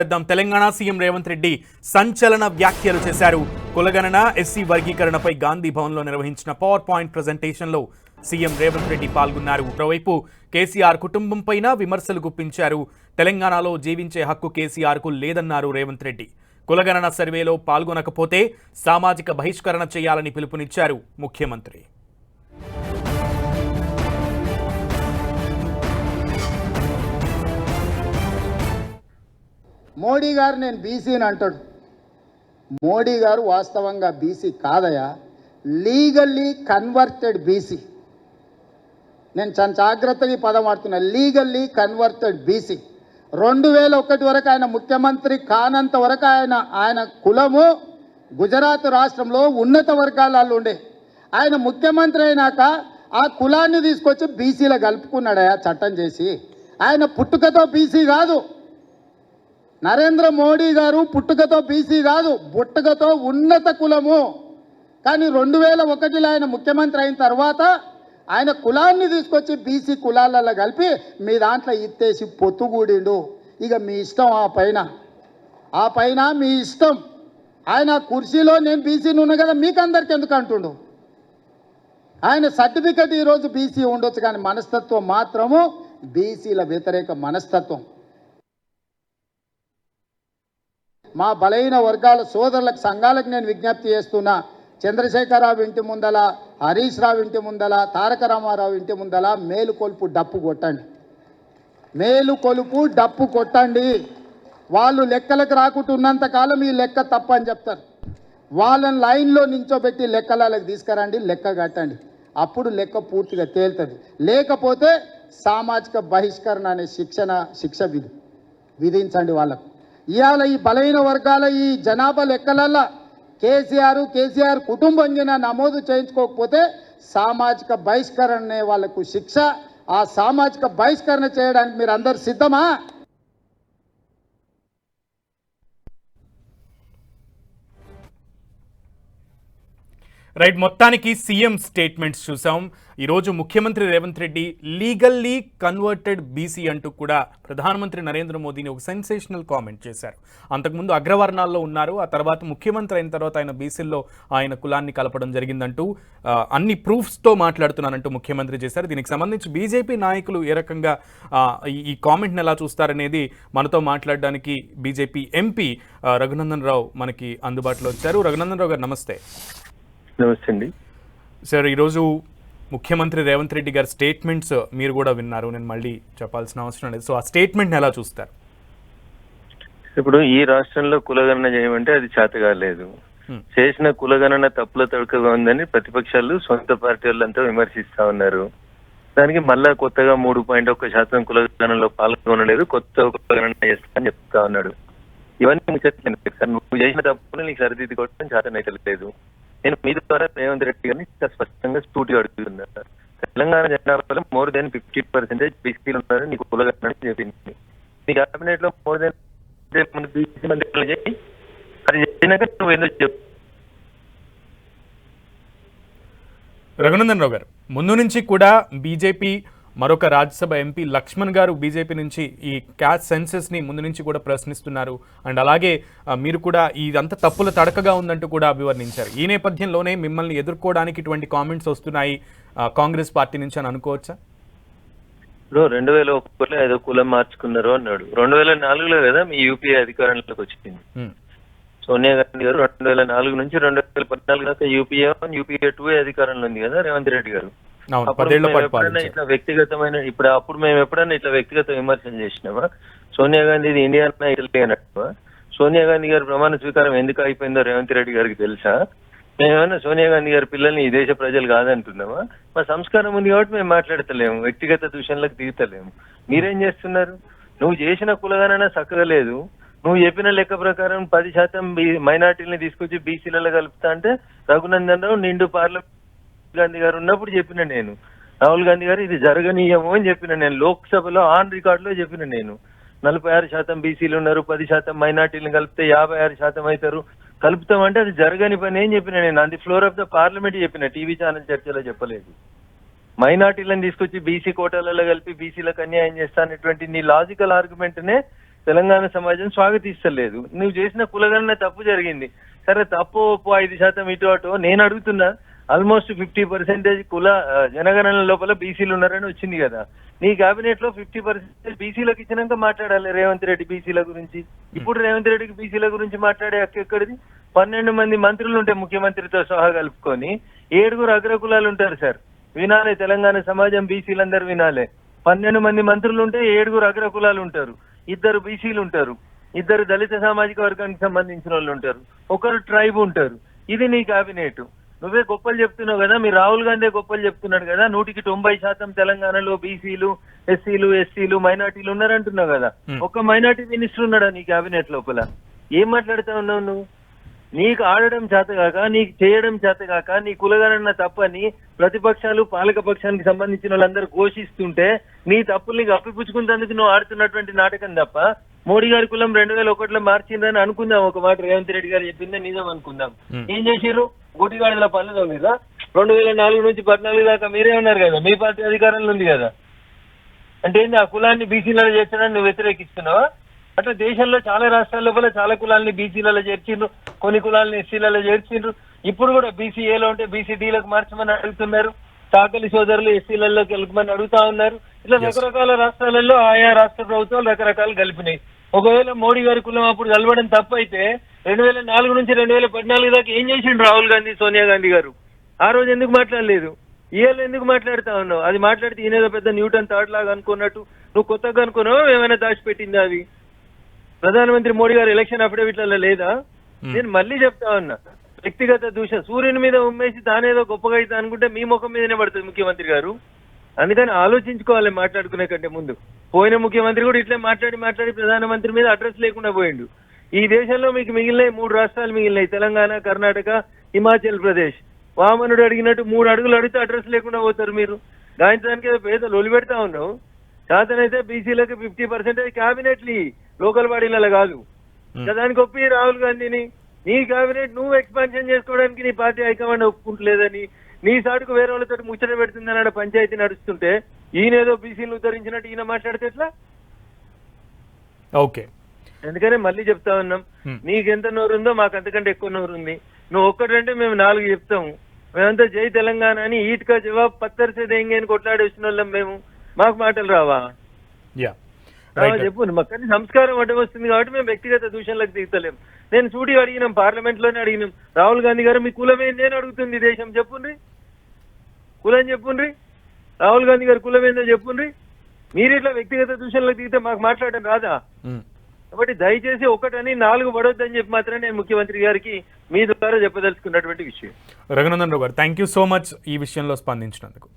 చేద్దాం. తెలంగాణ సీఎం రేవంత్ రెడ్డి సంచలన వ్యాఖ్యలు చేశారు. కులగణన ఎస్సీ వర్గీకరణపై గాంధీ భవన్లో నిర్వహించిన పవర్ పాయింట్ ప్రజెంటేషన్లో సీఎం రేవంత్ రెడ్డి పాల్గొన్నారు. మరోవైపు కేసీఆర్ కుటుంబంపైన విమర్శలు గుప్పించారు. తెలంగాణలో జీవించే హక్కు కేసీఆర్కు లేదన్నారు రేవంత్ రెడ్డి. కులగణన సర్వేలో పాల్గొనకపోతే సామాజిక బహిష్కరణ చేయాలని పిలుపునిచ్చారు ముఖ్యమంత్రి. మోడీ గారు నేను బీసీని అంటాడు. మోడీ గారు వాస్తవంగా బీసీ కాదయా? Legally converted BC. నేను చాలా జాగ్రత్తగా ఈ పదం వాడుతున్నా. Legally converted BC. రెండు వేల ఒకటి వరకు ఆయన ముఖ్యమంత్రి కానంత వరకు ఆయన ఆయన కులము గుజరాత్ రాష్ట్రంలో ఉన్నత వర్గాలలో ఉండే. ఆయన ముఖ్యమంత్రి అయినాక ఆ కులాన్ని తీసుకొచ్చి బీసీలో కలుపుకున్నాడయా చట్టం చేసి? ఆయన పుట్టుకతో బీసీ కాదు. నరేంద్ర మోడీ గారు పుట్టుకతో బీసీ కాదు పుట్టుకతో ఉన్నత కులము. కానీ రెండు వేల ఒకటిలో ఆయన ముఖ్యమంత్రి అయిన తర్వాత ఆయన కులాన్ని తీసుకొచ్చి బీసీ కులాలలో కలిపి మీ దాంట్లో ఇత్తేసి పొత్తుగూడిండు. ఇక మీ ఇష్టం ఆ పైన. ఆ పైన మీ ఇష్టం. ఆయన కుర్చీలో నేను బీసీని ఉన్నా కదా మీకు అందరికి ఎందుకు అంటుండు? ఆయన సర్టిఫికెట్ ఈరోజు బీసీ ఉండొచ్చు కానీ మనస్తత్వం మాత్రము బీసీల వ్యతిరేక మనస్తత్వం. మా బలహీన వర్గాల సోదరులకు సంఘాలకు నేను విజ్ఞప్తి చేస్తున్నా. చంద్రశేఖరరావు ఇంటి ముందల హరీష్ రావు ఇంటి ముందల తారక రామారావు ఇంటి ముందల మేలుకొలుపు డప్పు కొట్టండి. మేలు కొలుపు డప్పు కొట్టండి. వాళ్ళు లెక్కలకు రాకుండా కాలం ఈ లెక్క తప్ప అని చెప్తారు. వాళ్ళని లైన్లో నించోబెట్టి లెక్కలకి తీసుకురండి లెక్క కట్టండి. అప్పుడు లెక్క పూర్తిగా తేలుతుంది. లేకపోతే సామాజిక బహిష్కరణ అనే శిక్షణ శిక్ష విధి విధించండి వాళ్ళకు. ఇవాళ ఈ బలహీన వర్గాల ఈ జనాభా లెక్కలల్లో కేసీఆర్ కేసీఆర్ కుటుంబం గిన నమోదు చేయించుకోకపోతే సామాజిక బహిష్కరణనే వాళ్ళకు శిక్ష. ఆ సామాజిక బహిష్కరణ చేయడానికి మీరు అందరు సిద్ధమా? రైట్ మొత్తానికి సీఎం స్టేట్మెంట్స్ చూసాం. ఈరోజు ముఖ్యమంత్రి Revanth Reddy legally converted BC అంటూ కూడా ప్రధానమంత్రి నరేంద్ర మోదీని ఒక సెన్సేషనల్ కామెంట్ చేశారు. అంతకుముందు అగ్రవర్ణాల్లో ఉన్నారు ఆ తర్వాత ముఖ్యమంత్రి అయిన తర్వాత ఆయన బీసీల్లో ఆయన కులాన్ని కలపడం జరిగిందంటూ అన్ని ప్రూఫ్స్తో మాట్లాడుతున్నానంటూ ముఖ్యమంత్రి చేశారు. దీనికి సంబంధించి బీజేపీ నాయకులు ఏ రకంగా ఈ- కామెంట్ని ఎలా చూస్తారనేది మనతో మాట్లాడడానికి బీజేపీ ఎంపీ రఘునందన్ రావు మనకి అందుబాటులో వచ్చారు. రఘునందన్ రావు గారు నమస్తే. నమస్తే అండి. సార్ ఈరోజు ముఖ్యమంత్రి రేవంత్ రెడ్డి గారి స్టేట్మెంట్స్ మీరు కూడా విన్నారు. నేను మళ్ళీ చెప్పాల్సిన అవసరం లేదు. సో ఆ స్టేట్మెంట్ని ఎలా చూస్తారు? ఇప్పుడు ఈ రాష్ట్రంలో కులగణన చేయమంటే అది చేత కాలేదు. Hmm. చేసిన కులగణన తప్పుల తడుకగా ఉందని ప్రతిపక్షాలు సొంత పార్టీ వాళ్ళంతా విమర్శిస్తా ఉన్నారు. దానికి మళ్ళా కొత్తగా మూడు పాయింట్ ఒక్క శాతం కులగణనలో పాల్గొనలేదు. కొత్త కులగణన చేస్తా అని చెప్తా ఉన్నాడు. ఇవన్నీ నువ్వు చేసిన తప్పులు నీకు సరిదిద్దుకోవడం చేతనైతే లేదు. నేను మీ ద్వారా రేవంత్ రెడ్డి గారిని స్పష్టంగా స్టూడియో అడుగుతున్నా. తెలంగాణ జనాభాలో మోర్ దెన్ ఫిఫ్టీ పర్సెంటేజ్ బీసీలు ఉన్నారని నీకు కులగణన చెప్పింది. మీ కేబినెట్లో మోర్ దెన్ బీసీ మంది చెప్పి అది చెప్పినాక నువ్వు ఎందుకు చెప్పు? రఘునందన్ రావు గారు ముందు నుంచి కూడా బీజేపీ మరొక రాజ్యసభ ఎంపీ లక్ష్మణ్ గారు బీజేపీ నుంచి ఈ క్యాస్ట్ సెన్సెస్ని ముందు నుంచి కూడా ప్రశ్నిస్తున్నారు. అండ్ అలాగే మీరు కూడా ఇదంతా తప్పుల తడకగా ఉందంటూ కూడా అభివర్ణించారు ఈ నేపథ్యంలోనే మిమ్మల్ని ఎదుర్కోవడానికి ఇటువంటి కామెంట్స్ వస్తున్నాయి కాంగ్రెస్ పార్టీ నుంచి అని అనుకోవచ్చా? ఇప్పుడు రెండు వేల ఒకటిలో ఏదో కులం మార్చుకున్నారు అన్నాడు. రెండు వేల నాలుగులో కదా మీ యూపీఏ అధికారంలోకి వచ్చింది. సోనియా గాంధీ గారు రెండు వేల నాలుగు నుంచి రెండు వేల పద్నాలుగు దాకా యూపీఏ వన్ యూపీఏ టూ అధికారంలో ఉంది కదా రేవంత్ రెడ్డి గారు. ఎప్పుడైనా ఇట్లా వ్యక్తిగతమైన ఇప్పుడు అప్పుడు మేము ఎప్పుడైనా ఇట్లా వ్యక్తిగత విమర్శన చేసినామా? సోనియా గాంధీ ఇది ఇండియా ఇటలీ అన్నట్టు సోనియా గాంధీ గారి ప్రమాణ స్వీకారం ఎందుకు అయిపోయిందో రేవంత్ రెడ్డి గారికి తెలుసా? మేమేమన్నా సోనియా గాంధీ గారి పిల్లల్ని ఈ దేశ ప్రజలు కాదంటున్నామా? మా సంస్కారం ఉంది కాబట్టి మేము మాట్లాడతలేము వ్యక్తిగత దూషణలకు దిగుతలేము. మీరేం చేస్తున్నారు? నువ్వు చేసిన కులగణన చక్కగా లేదు నువ్వు చెప్పిన లెక్క ప్రకారం పది శాతం మైనార్టీని తీసుకొచ్చి బీసీలలో కలుపుతా అంటే రఘునందన్ రావు నిండు పార్లమెంట్ గాంధీ గారు ఉన్నప్పుడు చెప్పిన నేను. రాహుల్ గాంధీ గారు ఇది జరగనీయము అని చెప్పిన నేను. లోక్సభలో ఆన్ రికార్డ్లో చెప్పిన నేను. నలభై ఆరు శాతం బీసీలు ఉన్నారు పది శాతం మైనార్టీలను కలిపితే యాభై ఆరు శాతం అవుతారు. కలుపుతామంటే అది జరగని పని ఏం చెప్పిన నేను. అది ఫ్లోర్ ఆఫ్ ద పార్లమెంట్ చెప్పిన టీవీ ఛానల్ చర్చలో చెప్పలేదు. మైనార్టీలను తీసుకొచ్చి బీసీ కోటాలలో కలిపి బీసీలకు అన్యాయం చేస్తానటువంటి నీ లాజికల్ ఆర్గ్యుమెంట్నే తెలంగాణ సమాజం స్వాగతిస్తలేదు. నువ్వు చేసిన కులగణన తప్పు జరిగింది. సరే తప్పు ఒప్పు ఐదు శాతం ఇటు అటు నేను అడుగుతున్నా. ఆల్మోస్ట్ ఫిఫ్టీ పర్సెంటేజ్ కుల జనగణన లోపల బీసీలు ఉన్నారని వచ్చింది కదా. నీ కేబినెట్లో ఫిఫ్టీ పర్సెంటేజ్ బీసీలకు ఇచ్చినాక మాట్లాడాలి రేవంత్ రెడ్డి బీసీల గురించి. ఇప్పుడు రేవంత్ రెడ్డికి బీసీల గురించి మాట్లాడే ఎక్కడిది? పన్నెండు మంది మంత్రులు ఉంటే ముఖ్యమంత్రితో సహా కలుపుకొని ఏడుగురు అగ్రకులాలు ఉంటారు సార్. వినాలే తెలంగాణ సమాజం బీసీలందరూ వినాలే. పన్నెండు మంది మంత్రులు ఉంటే ఏడుగురు అగ్రకులాలు ఉంటారు. ఇద్దరు బీసీలు ఉంటారు. ఇద్దరు దళిత సామాజిక వర్గానికి సంబంధించిన వాళ్ళు ఉంటారు. ఒకరు ట్రైబ్ ఉంటారు. ఇది నీ కేబినెట్ నువ్వే గొప్పలు చెప్తున్నావు కదా మీ రాహుల్ గాంధీ గొప్పలు చెప్తున్నాడు కదా నూటికి తొంభై శాతం తెలంగాణలో బీసీలు ఎస్సీలు ఎస్సీలు మైనార్టీలు ఉన్నారంటున్నావు కదా. ఒక్క మైనార్టీ మినిస్టర్ ఉన్నాడా నీ కేబినెట్ లోపల? ఏం మాట్లాడుతా ఉన్నావు నువ్వు? నీకు ఆడడం చేతగాక నీకు చేయడం చేతగాక నీ కులగణన తప్పని ప్రతిపక్షాలు పాలక పక్షానికి సంబంధించిన వాళ్ళందరూ ఘోషిస్తుంటే నీ తప్పుల్ని కప్పిపుచ్చుకున్నందుకు నువ్వు ఆడుతున్నటువంటి నాటకం తప్ప మోడీ గారి కులం రెండు వేల ఒకటిలో మార్చిందని అనుకుందాం ఒక మాట రేవంత్ రెడ్డి గారు చెప్పిందే నిజం అనుకుందాం. ఏం చేసిర్రు? గుడిగాడిల పనులు మీద రెండు వేల నాలుగు నుంచి పద్నాలుగు దాకా మీరే ఉన్నారు కదా మీ పార్టీ అధికారంలో ఉంది కదా. అంటే ఏంది ఆ కులాన్ని బీసీలలో చేర్చడానికి నువ్వు వ్యతిరేకిస్తున్నావా? అట్లా దేశంలో చాలా రాష్ట్రాల లోపల చాలా కులాల్ని బీసీలలో చేర్చిండ్రు కొన్ని కులాలని ఎస్సీలలో చేర్చిండ్రు. ఇప్పుడు కూడా బీసీ ఏలో ఉంటే బీసీ డీలకు మార్చమని అడుగుతున్నారు. సాకలి సోదరులు ఎస్సీలలో కలపమని అడుగుతా ఉన్నారు. ఇట్లా రకరకాల రాష్ట్రాలలో ఆయా రాష్ట్ర ప్రభుత్వాలు రకరకాలు కలిపినాయి ఒకవేళ మోడీ గారి కులం అప్పుడు కలవడం తప్పైతే రెండు వేల నాలుగు నుంచి రెండు వేల పద్నాలుగు దాకా ఏం చేసిండు రాహుల్ గాంధీ సోనియా గాంధీ గారు? ఆ రోజు ఎందుకు మాట్లాడలేదు? ఈయన ఎందుకు మాట్లాడుతా ఉన్నావు? అది మాట్లాడితే ఈయనేదో పెద్ద న్యూటన్ థర్డ్ లాగా అనుకున్నట్టు నువ్వు కొత్తగా అనుకున్నావా ఏమైనా దాచిపెట్టిందా అది ప్రధానమంత్రి మోడీ గారు ఎలక్షన్ అఫిడవిట్లలో లేదా? నేను మళ్ళీ చెప్తా ఉన్నా. వ్యక్తిగత దూష సూర్యుని మీద ఉమ్మేసి తానేదో గొప్పగా అయితే అనుకుంటే మీ ముఖం మీదనే పడుతుంది ముఖ్యమంత్రి గారు. అందుకని ఆలోచించుకోవాలి మాట్లాడుకునే కంటే ముందు. పోయిన ముఖ్యమంత్రి కూడా ఇట్లే మాట్లాడి మాట్లాడి ప్రధానమంత్రి మీద అడ్రస్ లేకుండా పోయిండు. ఈ దేశంలో మీకు మిగిలినాయి మూడు రాష్ట్రాలు మిగిలినాయి తెలంగాణ కర్ణాటక హిమాచల్ ప్రదేశ్. వామనుడు అడిగినట్టు మూడు అడుగులు అడిగితే అడ్రస్ లేకుండా పోతారు మీరు. దానికి ఏదో పేద లొలి పెడతా ఉన్నావు. శాతనైతే బీసీలకు ఫిఫ్టీ పర్సెంటేజ్ క్యాబినెట్లీ లోకల్ బాడీలలో కాదు. దానికి ఒప్పి రాహుల్ గాంధీని. నీ కేబినెట్ నువ్వు ఎక్స్పాన్షన్ చేసుకోవడానికి నీ పార్టీ హైకమాండ్ ఒప్పుకుంటలేదని నీ సాటుకు వేరే వాళ్ళతో ముచ్చట పెడుతుందని ఆడ పంచాయతీ నడుస్తుంటే ఈయనేదో బీసీలు ఉద్ధరించినట్టు ఈయన మాట్లాడితే ఎట్లా? ఓకే. ఎందుకనే మళ్ళీ చెప్తా ఉన్నాం. నీకెంత నోరు ఉందో మాకు అంతకంటే ఎక్కువ నోరు ఉంది నువ్వు ఒక్కటంటే మేము నాలుగు చెప్తాము. మేమంతా జై తెలంగాణ అని ఈట్కా జవాబు పత్తర్ సే దేంగే అని కొట్లాడి వచ్చిన వాళ్ళం మేము. మాకు మాటలు రావా? చెప్పు మాకు కానీ సంస్కారం అడ్డం వస్తుంది కాబట్టి మేము వ్యక్తిగత దూషణలకు దిగుతలేం. నేను సూటి అడిగినాం పార్లమెంట్లోనే అడిగినాం. రాహుల్ గాంధీ గారు మీ కులం ఏంది అని అడుగుతుంది దేశం చెప్పుండ్రి కులం చెప్పుండ్రి? రాహుల్ గాంధీ గారి కులం ఏందో చెప్పుండ్రి? మీరు ఇట్లా వ్యక్తిగత దూషణలకు దిగితే మాకు మాట్లాడడం రాదా? కాబట్టి దయచేసి ఒకటని నాలుగు పడొద్దని చెప్పి మాత్రమే నేను ముఖ్యమంత్రి గారికి మీ ద్వారా చెప్పదలుచుకున్నటువంటి విషయం. రఘునందన్ రావు గారు థ్యాంక్ యూ సో మచ్ ఈ విషయంలో స్పందించినందుకు.